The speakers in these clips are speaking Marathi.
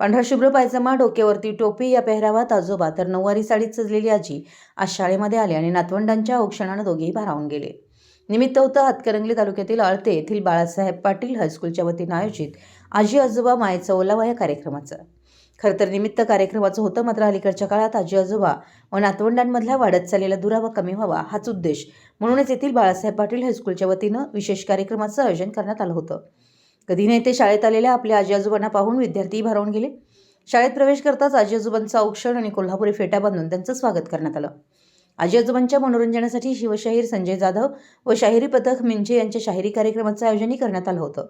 पांढरा शुभ्र पायजमा डोक्यावरती टोपी या पेहरावात आजोबा तर नऊवारी साडीत सजलेली आजी आज शाळेमध्ये आले आणि नातवंडांच्या औक्षणानं दोघेही भारावून गेले. निमित्त होतं हातकरंगली तालुक्यातील आळते येथील बाळासाहेब पाटील हायस्कूलच्या वतीनं आयोजित आजी आजोबा मायेचा ओलावा या कार्यक्रमाचं. खरं तर निमित्त कार्यक्रमाचं होतं मात्र अलीकडच्या काळात आजी आजोबा व नातवंडांमधला वाढत चाललेला दुरावा कमी व्हावा हाच उद्देश म्हणूनच येथील बाळासाहेब पाटील हायस्कूलच्या वतीनं विशेष कार्यक्रमाचं आयोजन करण्यात आलं होतं. कधी नाही ते शाळेत आलेल्या आपल्या आजी आजोबांना पाहून विद्यार्थीही भारावून गेले. शाळेत प्रवेश करताच आजी आजोबांचं औक्षण आणि कोल्हापुरी फेटा बांधून त्यांचं स्वागत करण्यात आलं. आजी आजोबांच्या मनोरंजनासाठी शिवशाहीर संजय जाधव व शाहिरी पथक मिंजे यांच्या शाहिरी कार्यक्रमाचं आयोजनही करण्यात आलं होतं.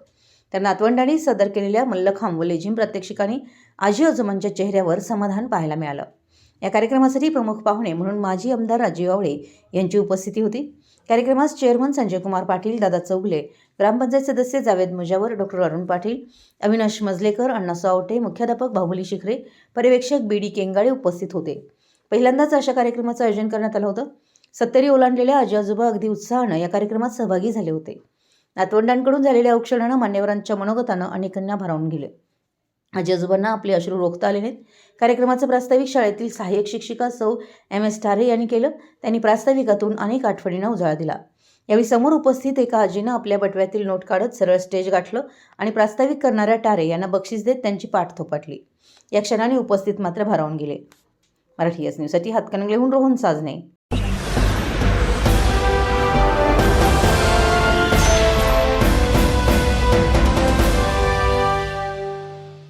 तर नातवंडांनी सदर केलेल्या मल्लखांब व लेझिम प्रात्यक्षिकांनी आजी आजोबांच्या चेहऱ्यावर समाधान पाहायला मिळालं. या कार्यक्रमासाठी प्रमुख पाहुणे म्हणून माजी आमदार राजीव आवळे यांची उपस्थिती होती. कार्यक्रमास चेअरमन संजय कुमार पाटील दादा चौगले ग्रामपंचायत सदस्य जावेद मुजावर डॉक्टर अरुण पाटील अविनाश मजलेकर अण्णा सावटे मुख्याध्यापक बाहुली शिखरे पर्यवेक्षक बी डी केंगाळे उपस्थित होते. पहिल्यांदाच अशा कार्यक्रमाचं आयोजन करण्यात आलं होतं. सत्तरी ओलांडलेल्या आजी आजोबा अगदी उत्साहानं या कार्यक्रमात सहभागी झाले होते. नातवंडांकडून झालेल्या औक्षणानं मान्यवरांच्या मनोगतानं अनेकांना भारावून गेले. आजी आजोबांना आपले अश्रू रोखता आले नाहीत. कार्यक्रमाचं प्रास्ताविक शाळेतील सहाय्यक शिक्षिका सौ एम एस ठारे यांनी केलं. त्यांनी प्रास्ताविकातून अनेक आठवणींना उजाळा दिला. यावेळी समोर उपस्थित एका आजीनं आपल्या बटव्यातील नोट काढत सरळ स्टेज गाठलं आणि प्रास्ताविक करणाऱ्या टारे यांना बक्षीस देत त्यांची पाठ थोपटली. या क्षणाने उपस्थित मात्र भारावून गेले. मराठी एस न्यूजसाठी हातकणंगलेहून रोहन साजने.